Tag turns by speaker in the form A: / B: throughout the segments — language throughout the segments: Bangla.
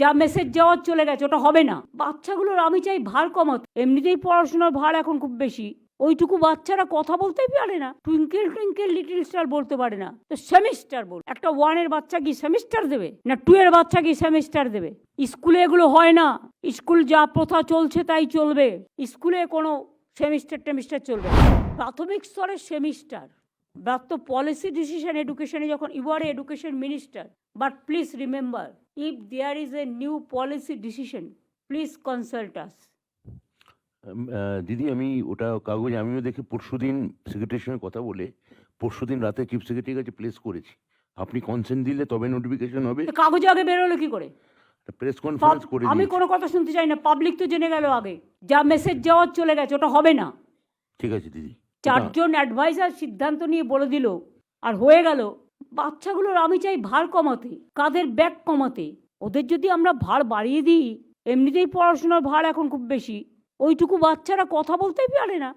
A: যা মেসেজ যাওয়ার চলে গেছে, ওটা হবে না। বাচ্চাগুলোর আমি চাই ভার কমাতে। এমনিতেই পড়াশোনার ভার এখন খুব বেশি। ওইটুকু বাচ্চারা কথা বলতেই পারে না। টুইঙ্কেল টুইঙ্কেল লিটিল স্টার বলতে পারে না। তো সেমিস্টার বল। একটা ওয়ানের বাচ্চা কি সেমিস্টার দেবে? না টু এর বাচ্চা কি সেমিস্টার দেবে? স্কুলে এগুলো হয় না। স্কুল যা প্রথা চলছে তাই চলবে। স্কুলে কোনো সেমিস্টার টেমিস্টার চলবে প্রাথমিক স্তরের সেমিস্টার ব্যাপ্ত পলিসি ডিসিশন এডুকেশনে যখন you are education minister but please remember if there is a new policy decision please consult us
B: Didi আমি ওটা কাগজ আমিও দেখে পরশুদিন সেক্রেটারির সঙ্গে কথা বলে পরশুদিন রাতে চিফ সেক্রেটারির কাছে প্লেস করেছি। আপনি কনসেন্ট দিলে তবে নোটিফিকেশন হবে।
A: কাগজে আগে বেরোলো কি করে?
B: প্রেস কনফারেন্স করে
A: আমি কোনো কথা শুনতে চাই না পাবলিক তো জেনে গেল আগে। যা মেসেজ যাওয়ার চলে গেছে ওটা হবে না।
B: ঠিক আছে দিদি।
A: চারজন অ্যাডভাইজার সিদ্ধান্ত নিয়ে বলে দিল, আর হয়ে গেল বাচ্চাগুলোর আমি চাই ভার কমাতে কাদের ব্যাগ কমাতে। ওদের যদি আমরা ভার বাড়িয়ে দিই, এমনিতেই পড়াশোনার ভার এখন খুব বেশি। ওইটুকু বাচ্চারা কথা বলতেই পারে না।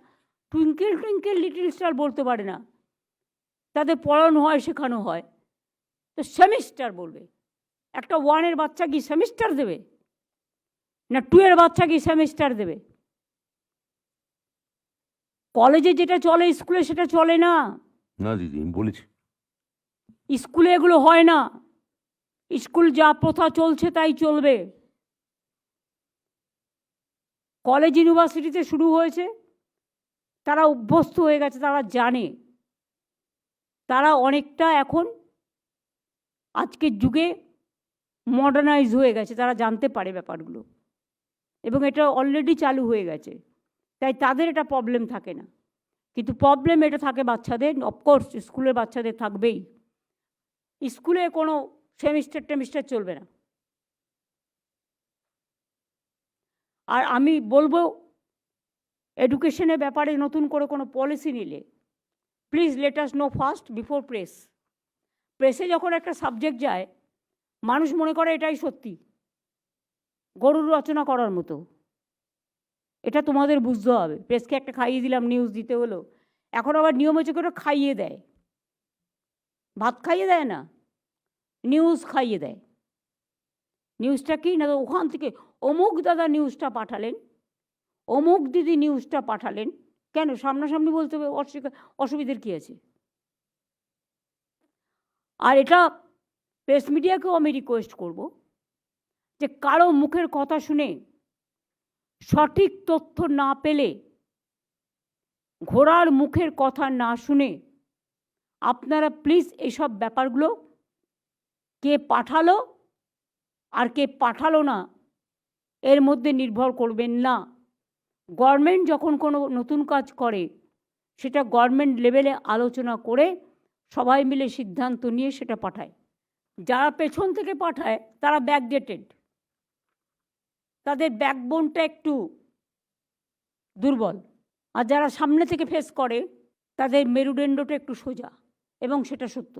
A: টুইঙ্কেল টুইঙ্কেল, লিটিল স্টার বলতে পারে না। তাদের পড়ানো হয়, শেখানো হয়। তো সেমিস্টার বলবে, একটা ওয়ানের বাচ্চা কি সেমিস্টার দেবে? না টু এর বাচ্চা কি সেমিস্টার দেবে? কলেজে যেটা চলে স্কুলে সেটা চলে না।
B: না দিদি আমি বলেছি।
A: স্কুলে এগুলো হয় না। স্কুল যা প্রথা চলছে তাই চলবে। কলেজ ইউনিভার্সিটিতে শুরু হয়েছে। তারা অভ্যস্ত হয়ে গেছে তারা জানে। তারা অনেকটা এখন আজকের যুগে মডার্নাইজ হয়ে গেছে তারা জানতে পারে ব্যাপারগুলো। এবং এটা অলরেডি চালু হয়ে গেছে। তাই তাদের এটা প্রবলেম থাকে না। কিন্তু প্রবলেম এটা থাকে বাচ্চাদের অফকোর্স স্কুলের বাচ্চাদের থাকবেই। স্কুলে কোনো সেমিস্টার টেমিস্টার চলবে না। আর আমি বলব এডুকেশনের ব্যাপারে নতুন করে কোনো পলিসি নিলে please let us know first before press প্রেসে যখন একটা সাবজেক্ট যায়, মানুষ মনে করে এটাই সত্যি, গরুর রচনা করার মতো। এটা তোমাদের বুঝতে হবে। প্রেসকে একটা খাইয়ে দিলাম নিউজ দিতে হলো। এখন আবার নিয়ম হচ্ছে করে খাইয়ে দেয়। ভাত খাইয়ে দেয় না নিউজ খাইয়ে দেয়। নিউজটা কি না ওখান থেকে অমুক দাদা নিউজটা পাঠালেন, অমুক দিদি নিউজটা পাঠালেন। কেন? সামনাসামনি বলতে হবে, অস্বীকার, অসুবিধার কী আছে? আর এটা প্রেস মিডিয়াকেও আমি রিকোয়েস্ট করব যে কারও মুখের কথা শুনে সঠিক তথ্য না পেলে ঘোড়ার মুখের কথা না শুনে আপনারা প্লিজ এইসব ব্যাপারগুলো কে পাঠালো আর কে পাঠালো না এর মধ্যে নির্ভর করবেন না। গভর্নমেন্ট যখন কোনো নতুন কাজ করে, সেটা গভর্নমেন্ট লেভেলে আলোচনা করে সবাই মিলে সিদ্ধান্ত নিয়ে সেটা পাঠায়। যারা পেছন থেকে পাঠায়, তারা ব্যাকডেটেড তাদের ব্যাকবোনটা একটু দুর্বল। আর যারা সামনে থেকে ফেস করে, তাদের মেরুদণ্ডটা একটু সোজা, এবং সেটা সত্য।